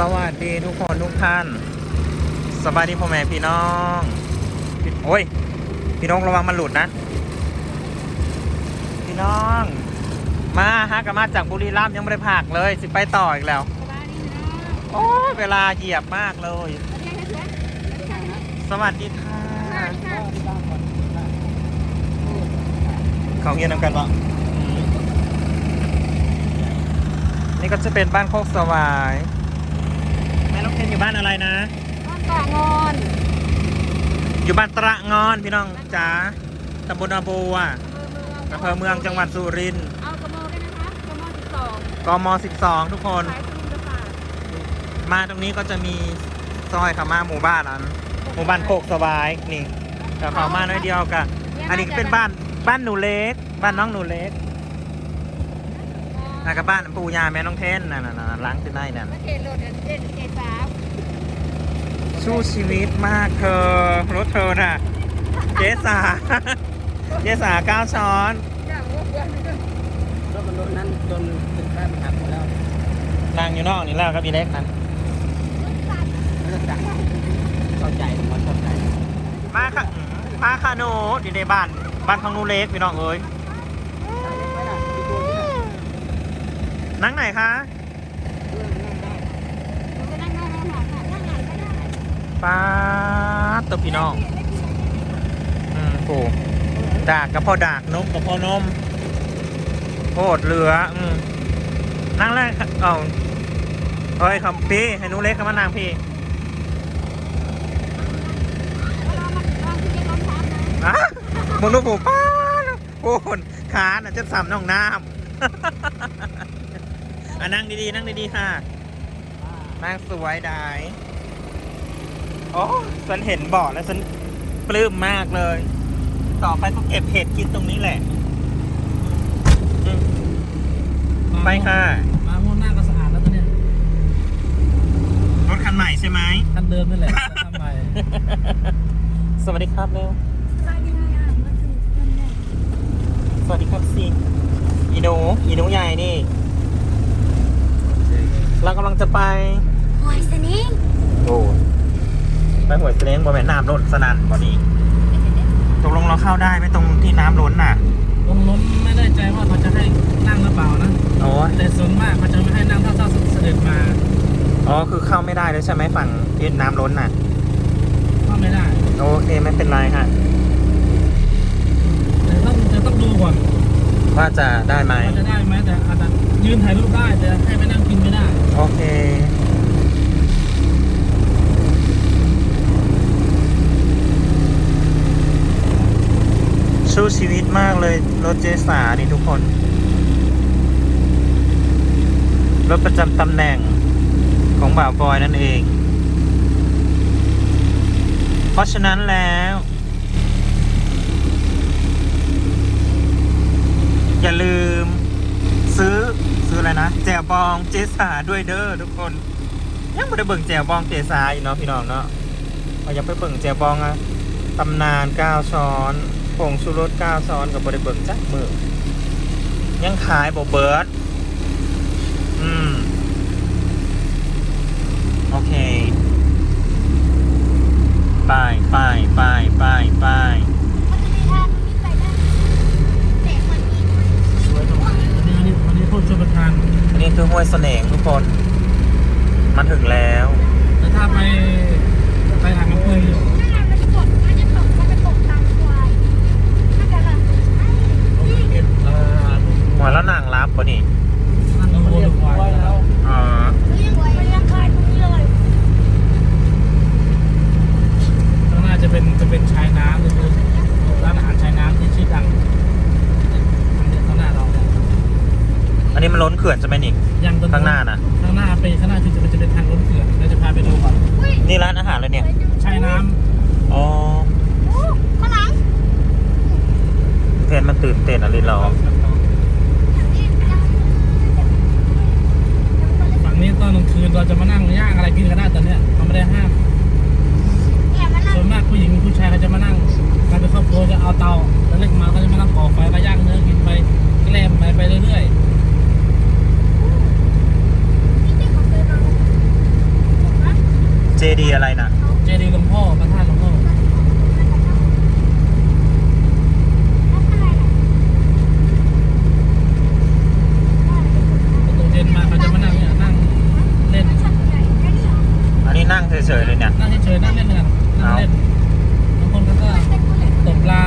สวัสดีทุกคนทุกท่าน สบายดีพ่อแม่พี่น้องพี่โอ้ย พี่น้องระวังมันหลุดนะ พี่น้อง มาฮะกลับมาจากบุรีรัมย์ยังไม่ได้ผักเลย สิไปต่ออีกแล้วสบายดีเนาะโอ้ยเวลาเหยียบมากเลย สวัสดีค่ะสวัสดีค่ะสวัสดีค่ะเขาเงียนำกันปะนี่ก็จะเป็นบ้านโคกสวาย แม่น้องเทนอยู่บ้านอะไรนะ บ้านป่างอนอยู่บ้านตระงอนพี่น้องจ๋าตำบลอาบัวอำเภอเมืองจังหวัดสุรินทร์เอากระโมด้วยนะคะกระโมสิบสองกม12ทุกคน สายสุรินทร์ค่ะมาตรงนี้ก็จะมีซอยเขามาหมู่บ้านอันหมู่บ้านโคกสวายนี่แต่เขามาน้อยเดียวกันอันนี้ก็เป็นบ้านบ้านหนูเล็ก บ้านน้องหนูเล็ก นะกับบ้านปู่ย่าแม่น้องเทนน่ะน่ะน่ะหล้างที่ไหนนั่นเมื่อเขตโหลดเด่นเขตสามสู้ชีวิตมากเธอรถเธอน่ะเจสาเจสาก้าวช้อนอย่างว่าเพื่อนรถบรรทุกนั้นจนถึงแค่มันหักหมดแล้วนางอยู่นอกนี่แล้วก็พี่เล็กนั่นไม่ต้องจ่ายเข้าใจมันเข้าใจมาค่ะมาค่ะหนูอยู่ในบ้านบ้านของหนูเล็กพี่น้องเอ้ย ไม่ได้ที่ตัวที่นั่น นั่งไหนคะนั่งได้จะนั่งนั่งนั่งนั่งนั่งได้ป้าตัวพี่น้อง อืมโอ้ดากกับพ่อดากนมกับพ่อนมโคตรเหลือ อืมนั่งแรกเอาเฮ้ยคำพี่ให้นูเล็กเข้ามานั่งพี่เรามาลอะลองทำนะอะมึงดูผมป้าโอ้โหขาน่ะจะสำน้องน้ำ อะนั่งดีๆ นั่งดีๆ ค่ะ นั่งสวยได้โอ้ฉันเห็นบ่อแล้วฉันปลื้มมากเลย ต่อไปก็เก็บเห็ดกินตรงนี้แหละอืมไปค่ะ มาม่วงหน้าก็สะอาดแล้วตอนเนี้ยรถคันใหม่ใช่ไหม คันเดิมนี่แหละทำใหม่สวัสดีครับเร็วสบายดีอะมาถึงกันได้สวัสดีครับซีอีหนูอีหนูใหญ่นี่ เรากำลังจะไปหอยสนิงโอ้ไปหวยเสลงบอแม่นน้ำล้นสนั่นบอนี้ตกลงเราเข้าได้ไหมตรงที่น้ำล้นน่ะตรงล้นไม่ได้ใจว่าเขาจะให้นั่งหรือเปล่านะโอ้แต่ส่วนมากเขาจะไม่ให้นั่งถ้าถ้าเสด็จมาอ๋อคือเข้าไม่ได้เลยใช่ไหมฝั่งที่น้ำล้นน่ะก็ไม่ได้โอเคไม่เป็นไรฮะแต่ต้องจะต้องดูก่อนว่าจะได้ไหมว่าจะได้ไหมแต่อาจจะยืนถ่ายรูปได้แต่ให้ไปนั่งกินไม่ได้ โอเค สู้ชีวิตมากเลย รถเจสานี่ทุกคน รถประจำตำแหน่งของบ่าวบอยนั่นเอง เพราะฉะนั้นแล้ว อย่าลืมซื้อ ซื้ออะไรนะ แจวบองเจสาด้วยเด้อทุกคน ยังไม่ได้เบิ่งแจวบองเจสาอยู่เนาะพี่น้องเนาะเรายังไปเบิ่งแจวบองอะตำนาน9ช้อนผงชูรส9ช้อนกับบริเบิ่งจักมือยังขายบอเบิร์ดอืม โอเค ไปไปไปไปไป มันจะมีทางมีไปได้แต่มันมี สวยตรงนี้ อันนี้อันนี้อันนี้โทษชนประทาน อันนี้คือห้วยเสน่งทุกคน มันถึงแล้วแต่ถ้าไปไปอ่างน้ำพึ่งอยู่มันจะตกมันจะตกมันจะตกทางควายถ้าเกิดว่าเก็บเอ่อหัวแล้วนางรับปะนี่นั่นเราเรียบร้อยแล้ว อ๋อ เลี้ยงไว้เลี้ยงควายตรงนี้เลย ข้างหน้าจะเป็นจะเป็นชายน้ำคือร้านอาหารชายน้ำที่ชื่อดังทางเนี้ยข้างหน้าเราเนี่ย อั นนี้มันล้นเขื่อนใช่ไหมนี่ ยังตรงข้างหน้าน่ะ ข้างหน้าไปข้างหน้าคือจะเป็นจะเป็นทางล้นเขื่อนเราจะพาไปดูก่อนนี่ร้านอาหารเลยเนี่ย ชายน้อ๋อโอ้ข้างหลังเทนมันตื่นเต้นอะไรเราำฝั่งนี้ตอนกลางคืนเราจะมานั่งย่างอะไรกินกันได้ตอนเนี้ยเขาไม่ได้ห้ามแอบมานั่งส่วนมากผู้หญิงผู้ชายเขาจะมานั่งมาเป็นครอบครัวจะเอาเตาแล้วเล็กมาก็จะมานั่งก่อไฟไปย่างเนื้อกินไปแกล้มไปไปเรื่อยนี่เด็กของเธอมา เจดีอะไรนะเจดีย์หลวงพ่อพระธาตุหลวงพ่อแล้วอะไรล่ะตกเย็นมาเขาจะมานั่งเนี่ยนั่งเล่นช็อตใหญ่แค่นี้เหรออันนี้นั่งเฉยๆเลยเนี่ย นั่งเฉยๆนั่งเล่นกันนั่งเล่นบางคนเขาก็เป็นตัวเล็กตกปลา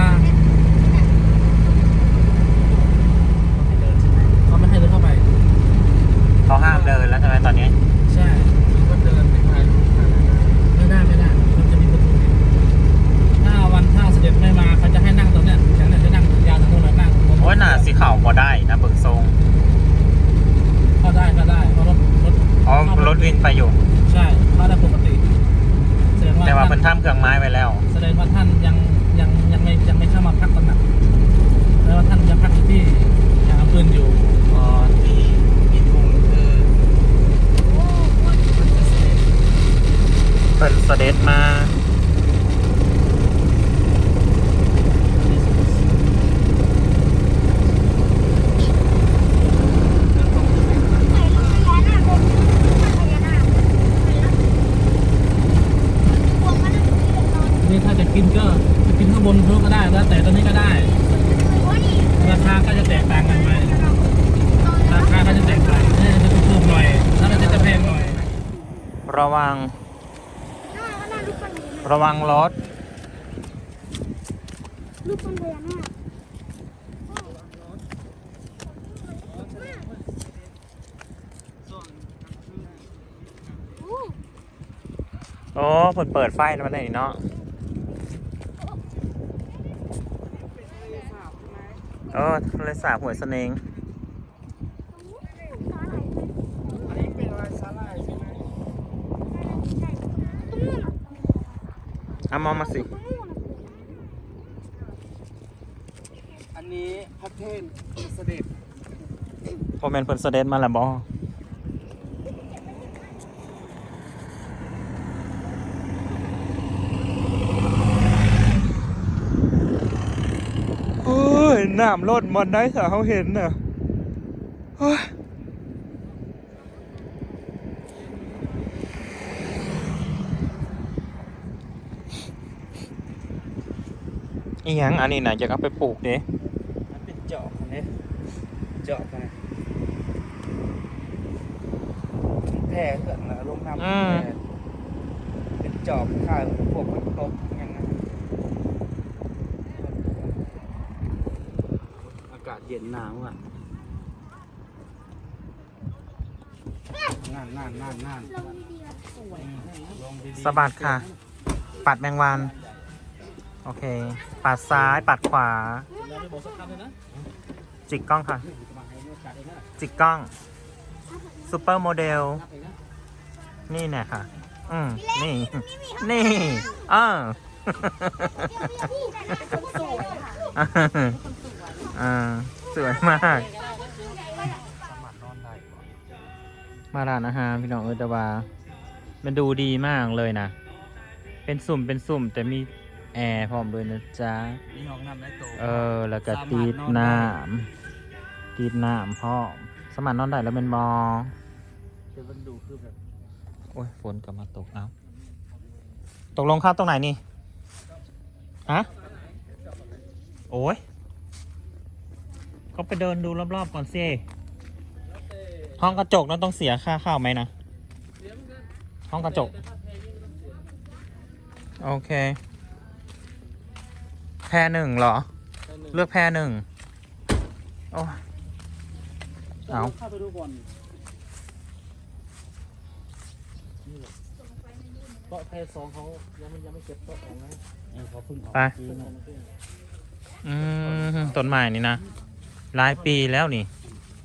เขาไม่ให้เดินเข้าไปเขาห้ามเดินแล้วใช่ไหมตอนนี้ วนั่งโอ้ยหนาสีขาวพอได้นะเบิกทรงเข้าได้เข้าได้เพราะรถรถอ๋อรถวินไปอยู่ ใช่เข้าได้ปกติแสดงว่าแต่ว่าเป็นท่านท่ามเครื่องไม้ไว้แล้ว แสดงว่าท่านยังยังยังไม่ยังไม่เข้ามาพักตำหนักแสดงว่าท่านยังพักอยู่ที่ยังเอาปืนอยู่อ๋อที่มีทุงคือโอ้โหเป็นเสด็จมา ใส่ลูกพญานาคบนลูกพญานาคใส่แล้วพวงมานั่งอยู่ที่เดิ นนอนนี่ถ้าจะกินก็จะกินข้างบนเพิ่มก็ได้แล้วแต่ตอนนี้ก็ได้ ราคาก็จะแตกต่างกันไปราคาก็จะแตกต่างนี่จะถูกหน่อยแล้วก็จะแพงหน่อย ระวัง ระวังรถลูกคนพญานาคโอ้โอ้เปิดเปิดไฟแล้วมันไหนเนาะ เออทะเลสาบหัวยเสนงอันนี้เป็นอะไรสาลายใช่ไหมเอามองมาสิ อันนี้พระเทพเสด็จโอแมนเพิ่นเสด็จมาแล้วบอโอ้ย น้ำลดมันได้สาเขาเห็นน่ะโอ้ยอีหยังอันนี้นะอยากเอาไปปลูกเด้มันเป็นเจาะอันนี้เจาะไปแพร่เกิดมาลงน้ำอืมเป็นจอบข้าวพวกมันตกอย่างนั้นอากาศเย็นหนาวอะนั่นนั่นนั่นนั่นลงดีๆอะลงดีๆสะบัดค่ะ ปัดแมงวัน โอเค ปัดซ้าย ปัดขวา แล้วไม่บอกสักคำเลยนะจิกกล้องค่ะมาให้โอกาสเองนะจิกกล้องซูเปอร์โมเดล นับเองนะนี่เนี่ยค่ะ อืมนี่ นี่เอออ่า สวยมาก มาร้านอาหารพี่น้องเออแต่ว่ามันดูดีมากเลยนะ เป็นสุ่มเป็นสุ่มแต่มีแอร์พร้อมด้วยนะจ๊ะ มีห้องน้ำในโตเออ แล้วก็สามารถตีดนอนได้น้ำตีดน้ำพ่อมสมานนอนได้แล้วเป็นบอเดี๋ยวมันดูคือแบบ โอ้ยฝนกลับมาตกเอาตกลงครับตรงไหนนี่ ฮะ โอ้ย ก็ไปเดินดูรอบๆก่อนสิห้องกระจกนั้นต้องเสียค่าเข้าไหมนะ ห้องกระจก โอเค แพรหนึ่งเหรอ เลือกแพรหนึ่งโอ้ยเอาเข้าไปดูก่อนนี่แหละโต๊ะแพรสองเขายังไม่ยังไม่เก็บโต๊ะสองนะเออเขาเพิ่งออกไปปีนึงอืมต้นไม้นี่นะ หลายปีแล้วนี่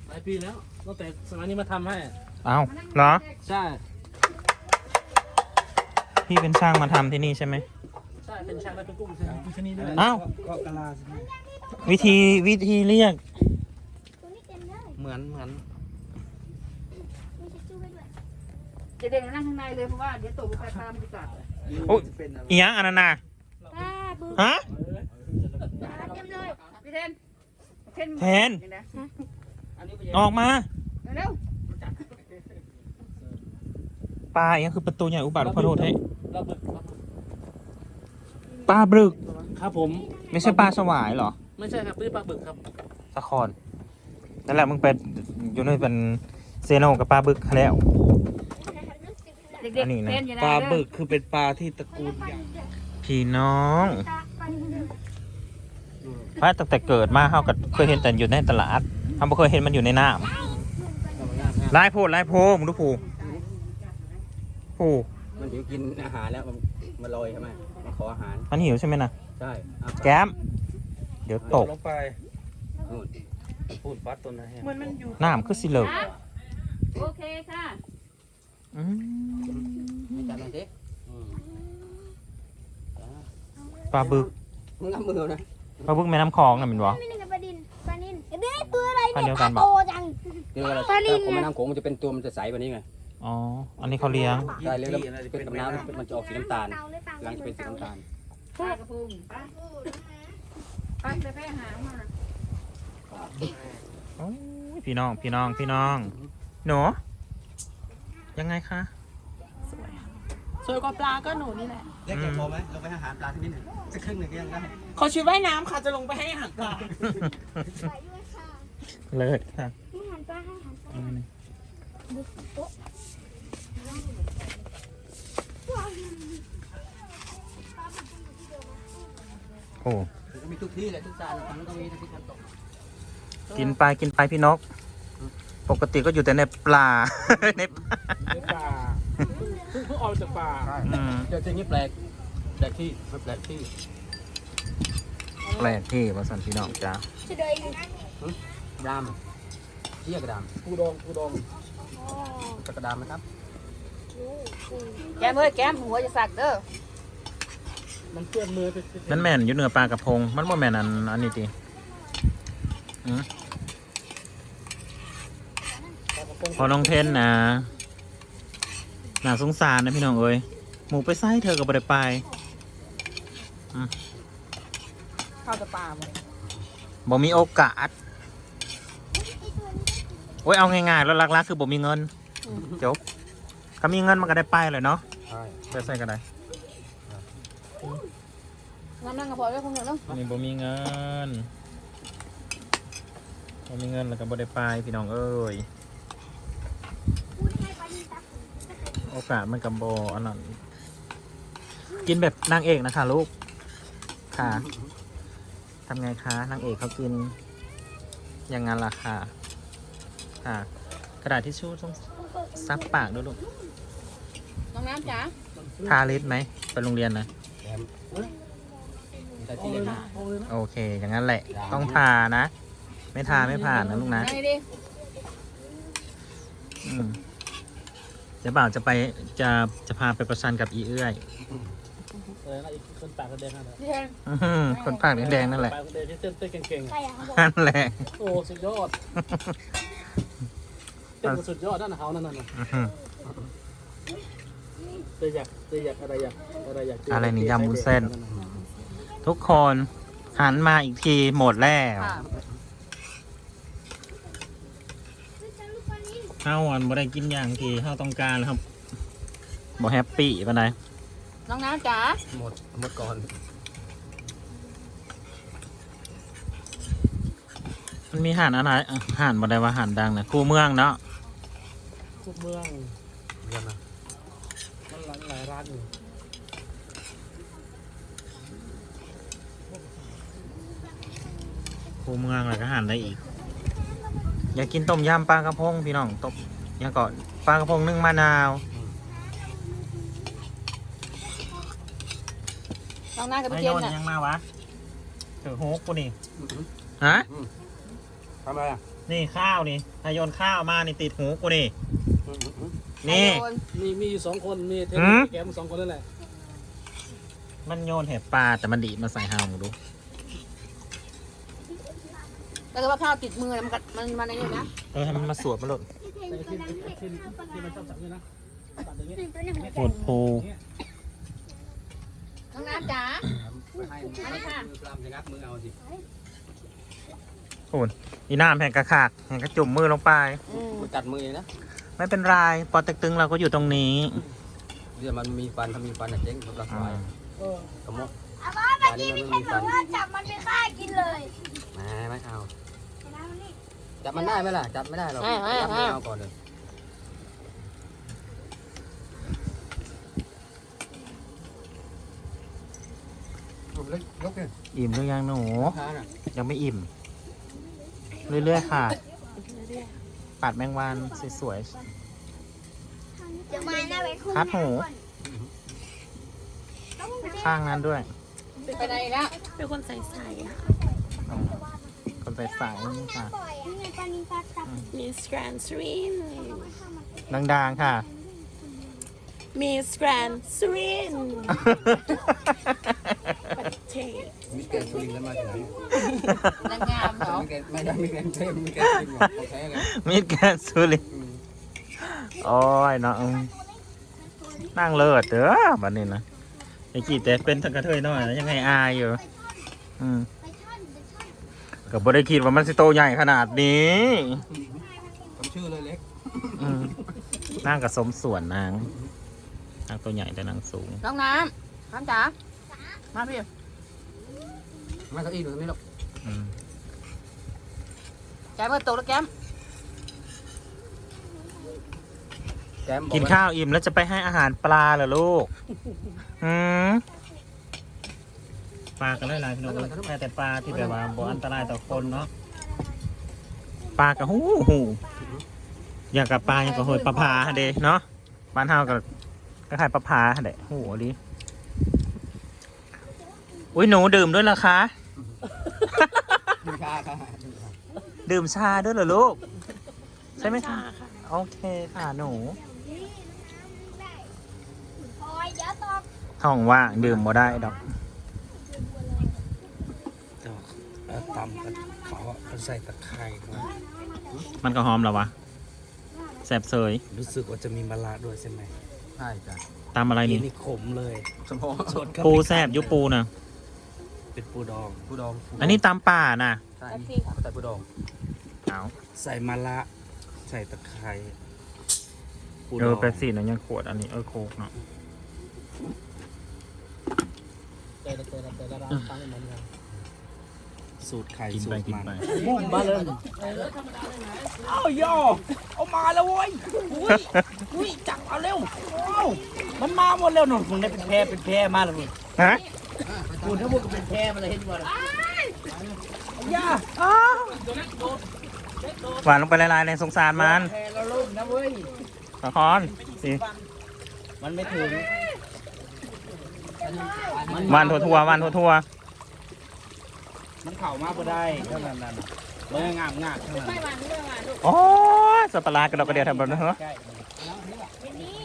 หลายปีแล้วตั้งแต่สมัยนี้มาทำให้ เอาเหรอ ใช่ พี่เป็นช่างมาทำที่นี่ใช่ไหม ใช่ เป็นช่างและเป็นกุ้งใช่ไหมกุ้งชนิดนี้อ้าว ก็กะลาใช่ไหมวิธีวิธีเรียก ตัวนี้เต็มเลยเหมือนเหมือนมีทิชชู่ให้ด้วยจะเด็กนั่งข้างในเลยเพราะว่าเดี๋ยวตกไปตามบรรยากาศโอ้ย เป็นอะไรอีหยังอันนั้นน่ะป้าบูฮะเต็มเลยพี่เทนเทน แทนเดี๋ยวนะอันนี้ออกมา เร็วไปปลาอย่างคือประตูใหญ่อุบัติขอโทษให้ปลาบึกครับปลาบึก ครับผม ไม่ใช่ปลาสวายเหรอ ไม่ใช่ครับไม่ใช่ปลาบึกครับสะคอนนั่นแหละมึงเป็นอยู่ในเป็นเซโนกับปลาบึกแล้วเด็กอันนี้ๆนะเต้นอยู่นะปลาบึกคือเป็นปลาที่ตระกูลใหญ่พี่น้อง พระตั้งแต่เกิดมาเฮาก็เคยเห็นแต่อยู่ในตลาดเฮาบ่เคยเห็นมันอยู่ในน้ำลายโพดลายโพมึงดูผูผูมันถึงกินอาหารแล้วมันมันลอยใช่ไหมมันขออาหาร มันหิวใช่ไหมนะใช่อะแก้ม เดี๋ยวตกลงไปนู่นพูดฟัดตัวนั้นน้ำคือสิเหลิกครับโอเคค่ะอืมจับมันสิอืมปลาบึกมึงเอามือนะ ปลาบึกแม่น้ำคลองน่ะแมันวะ ไม่นึกปลาดินปลานินเด้ตัวอะไรพันเดีเนี่ยยวกัปนลาปะ โตจัง คือเวลาปลานิลถ้าผมไงแม่น้ำโขงมันจะเป็นตัวมันจะใสกว่านี้ไงอ๋อ อันนี้เขาเลี้ยง ใช่แล้วเป็นกับน้ำมันจะออกสีน้ำตาลเตาเลยเตาหลังจะเป็นสีน้ำตาลปลากระพงไปไปไปไปหามาโอ้ยพี่น้อง พี่น้อง พี่น้อง หนูยังไงคะ สวยกว่าปลาก็หนูนี่แหละเล็กแก่พอไหมลงไปอาหารปลาที่นี่หนึ่งสักครึ่งหนึ่งก็ยังได้ขอชุดว่ายน้ำค่ะจะลงไปให้อาหารปลาไปด้วยค่ะเลิศค่ะให้หันปลาให้หันปลาอืมโอ้มันก็มีทุกที่แหละทุกจานมันต้องมีทุกที่ตกกินไปกินไปพี่นก ปกติก็อยู่แต่ในปลาในปลาในป่า เพิ่งเพิ่งออกจากป่าอืมเจอที่นี้แปลกแปลกที่มันแปลกที่แปลกที่วาสันพี่น้องจ้าจะเดินอยู่ดามเชี่ยกระดามปูดองปูดองจะกระดามไหมครับ แก้มเอ้ยแก้มหัวจะสักเด้อมันเปื้อนมือไปมันแม่นอยู่เหนือปลากระพง มันบ่แม่นอันอันนี้ติอืมพอน้องเทนนะ น่าสงสารนะพี่น้องเอ้ยหมูไปไส้เธอกับบ่ได้ไปเข้าแต่ปลาหมดบ่มีโอกาส โอ้ยเอาง่ายๆแล้วลักๆคือบ่มีเงินจบก็มีเงินมันก็ได้ไปเลยเนาะใช่ไปใส่ก็ได้น้ำนั่งกระเพาะด้วยคงเหนื่อยเนาะอันนี้บ่มีเงินบ่มีเงินแล้วก็บ่ได้ไปพี่น้องเอ้ย พูดให้ปลาดินตัก โอกาสมันกับโบอันนั้นกินแบบนางเอกนะคะลูก ค่ะทำไงคะนางเอกเขากิน อย่างนั้นล่ะค่ะ ค่ะ กระดาษทิชชู่ต้องซับปากด้วยลูกน้องน้ำจ๋าทาลิปไหมไปโรงเรียนนะแถมใส่ที่เล็กนะโอเค อย่างนั้นแหละ ต้องทานะ ไม่ทาไม่ผ่านนะลูกนะนั่งดิอืม เจะบ่าวจะไปจะจะพาไปประชันกับอีเอื้อยอะไรนะอีกคนปากแดงนั่นแหละพี่แทนอื้อหือคนปากแดงๆนั่นแหละ ปากแดงที่เต้นเต้นเก่งๆใครอะอะเขาบอกนั่นแหละ โอ้สุดยอดเต้นสุดยอดนั่นนะเขานั่นน่ะอื้อหือเตยอยากเตยอยากอะไรอยากอะไรอยากเจอะไรนี่ยำวุ้นเส้น ทุกคนหันมาอีกทีหมดแล้ว ค่ะ เฮาอันบ่ได้กินอย่างที่เฮาต้องการครับบ่แฮปปี้ปานใดน้องน้ำจ๋าหมดหมดก่อน มันมีห่านอะไรอะห่านบ่ได้ว่าห่านดังนะคู่เมืองเนาะทุกเมืองเยี่ยมนะมันหลายหลายร้านอยู่คู่เมืองแล้วก็ห่านได้อีก อยากกินต้มยำปลากระพงพี่น้องต้มยังก่อนปลากระพงนึ่งมะนาวน้องน้ำกับไอพี่โยเจนนน่ะยังมาวะถือโฮกกูนี่อื้อหือฮะทำอะไรอะนี่ข้าวนี่ไอโยนข้าวมานี่ติดหูกูนี่อื้อหือนี่โดนมีมีอยู่สองคนมีเทนหืม แกมสองคนนั่นแหละมันโยนเห็บปลาแต่มันดีดมาใส่เฮาดู แล้วก็ว่าข้าวติดมือมันกัดมันมันอะไรอยู่นะเออให้มันมาสวดมาหลดแต่ที่ที่ที่มันชอบจับนี่นะตัดอย่างนี้ตัวหนึ่งโคตรภูน้องน้ำจ๋าไม่ให้มืออันนี้ค่ะมือปลามจะงับมือเอาสิโอนอีน้ำแห่งกระขากแห่งกระจุ่มมือลงไปอืมมือตัดมือเองนะไม่เป็นไรปอเต็กตึงเราก็อยู่ตรงนี้เดี๋ยวมันมีฟันถ้ามีฟันอะเจ๊งรถไฟเออกระมกเอาว่าไปกินมีคนบอกว่าจับมันไปฆ่ากินเลย มาไม่เอา เห็นไหมมันนี่ จับมันได้ไหมล่ะ จับไม่ได้หรอกจับไม่ เอาก่อนเลยอิ่มหรือยังหนูค้าน่ะยังไม่อิ่ม เรื่อยๆค่ะ ปัดแมงวันสวยเดี๋ยวมาหน้าไปคู่คัดหูๆข้างนั้นด้วยไปไหนอีกแล้วเป็นคนใสๆอะ อ๋อ ไงปลานินปลาตับมีสแกรนสรีนดังๆค่ะมีสแกรนสรีนประเทศมีแกนสลิงกันมาจากไหนนางงามเหรอมีแกนไม่ได้มีแกนเทมมีแกนสลิงว่ะของแท้เลยมีดแกนสุรินทร์โอ้ยเนาะอืมนั่งเลิศเด้อบัดนี้นะไอ้กี่แต่เป็นทั้งกระเทยน้อยนะยังไงอายอยู่ อืม ไปช่อนไปช่อน ก็บ่ได้คิดว่ามันสิโตใหญ่ขนาดนี้ผมชื่อเลยเล็กอืมนั่งกับสมส่วนนางนางตัวใหญ่แต่นางสูง น้องน้ำน้ำจ๋ามาพี่มาเก้าอี้ดูตรงนี้หรอกอืมแกเปิดโต๊ะแล้วแกมแกมบอกกินข้าวอิ่มแล้วจะไปให้อาหารปลาเหรอลูก อืม ปลากันหลายๆพี่น้องแค่แต่ปลาที่แบบว่าบ่อันตรายต่อคนเนาะปลากระหูหูอย่างกับปลาอย่างกับหอยปลาพาเด้เนาะบ้านเฮากับก็ขายปลาพาเด้โอ้โหดิอุ้ยหนูดื่มด้วยเหรอคะกินข้าวค่ะดื่มชาด้วยเหรอลูก ใช่ไหมคะค่ะโอเคค่ะหนูนี่น้ำได้โอ้ยเดี๋ยวตกท้องว่างดื่มบ่ได้ดอก ตำกันเขาใส่ตะไคร้มามันก็หอมแล้ววะแสบเสยรู้สึกว่าจะมีมะระด้วยใช่ไหมใช่จ้ะตามอะไรนี่นี่ขมเลยสมพอสดก็ปูแสบยุปูนะเป็นปูดอง ผู้ดองอันนี้ตามป่าน่ะใช่แต่ผู้ดองเอาใส่มะระใส่ตะไคร้ปูดเออองเป๊ปซี่นะยังขวดอันนี้เออโคกเนาะเตะเตะเตะแล้วตั้งมันเลย สูตรไข่กินสูไปตรกินมันไปบุ้มมาเลยเอ้าย่อเอามาแล้วเว้ยอุ้ยอุ้ยจับเอาเร็วเอ้ามันมาหมดแล้วหนุ่มมึงได้เป็นแพรเป็นแพรมาแล้วมึงฮะคุณถ้ามึงเป็นแพรมาเลยเห็นบ่ล่ะย่าหวานลงไปละลายในสงสารมันแพรเราลุ่มนะเว้ยละครสิมันไม่ถึงหวานทั่วๆหวานทั่ว มันเข่ามาบ่ได้เท่านั้นน่ะเมื่องามงามเท่านั้นไม่หวานไม่หวานลูกๆโอ้ยสับปะรดกระดอกกระเดียวทำแบบนั้นเหรอใช่เป็นนี่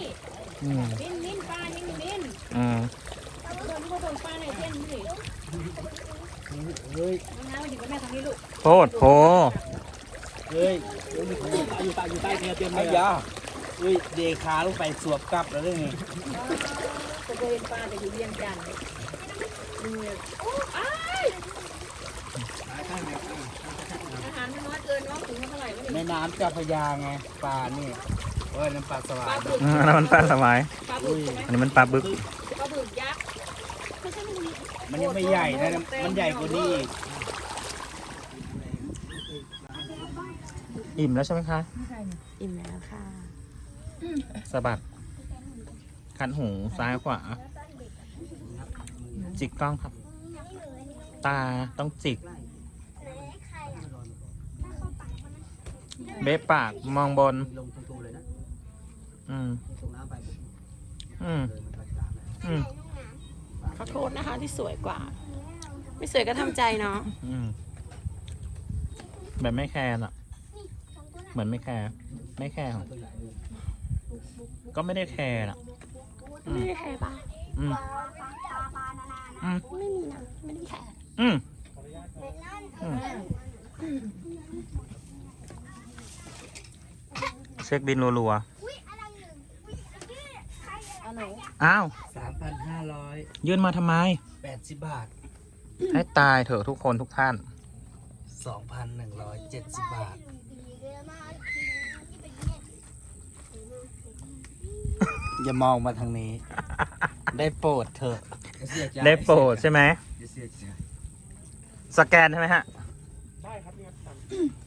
อืมลิ้นลิ้นปลาลิ้นลิ้นอืมคนที่เขาโดนปลาในเส้นนี่เฮ้ยน้ำมันอยู่กับแม่ทางนี้ลูกโพดโพเฮ้ยอยู่ใต้อยู่ใต้เตียงเต็มเลยอะเฮ้ยเดขาลงไปสวบกลับแล้วเรื่องนี้ก็เคยเห็นปลาแต่อยู่เวียงจันทร์เนี่ยอ้ายอาหารมันน้อยเกินน้องถึงเท่าไหร่วะ แม่ นี่น้ำเจ้าพระยาไงปลานี่เอ้ยน้ำปลาสวาปลายบึกอืมอันนั้นมันปลาสวายปลาบึกใช่ไหมอันนี้มันปลาบึกปลาบึกยักษ์มันยังไม่ใหญ่นะมันใหญ่กว่านี้อีกอิ่มแล้วใช่ไหมคะอิ่มแล้วค่ะ สะบัดคันหูซ้ายขวาจิกกล้องครับ ตาต้องจิก เบ๊ปากมองบน ลงตูเลยนะอืม ส่งน้ำไปอืมอืม ขอโทษนะคะที่สวยกว่า ไม่สวยก็ทำใจเนาะอืม แบบไม่แคร์อะ เหมือนไม่แคร์ไม่แคร์หรอก็ไม่ได้แคร์อะ ไม่ได้แคร์ปะอืม อืม ไม่มีนะ ไม่ได้แคร์อืมอืมเช็คบินรัวเอาหนูๆอ้าว สามพันห้าร้อยยื่นมาทำไม แปดสิบบาทให้ตายเถอะทุกคนทุกท่าน สองพันหนึ่งร้อยเจ็ดสิบบาท อย่ามองมาทางนี้ ได้โปรดเถอะได้โปรดใช่ไหม อย่าเสียใจสแกนใช่ไหมฮะ ได้ครับนี่ครับ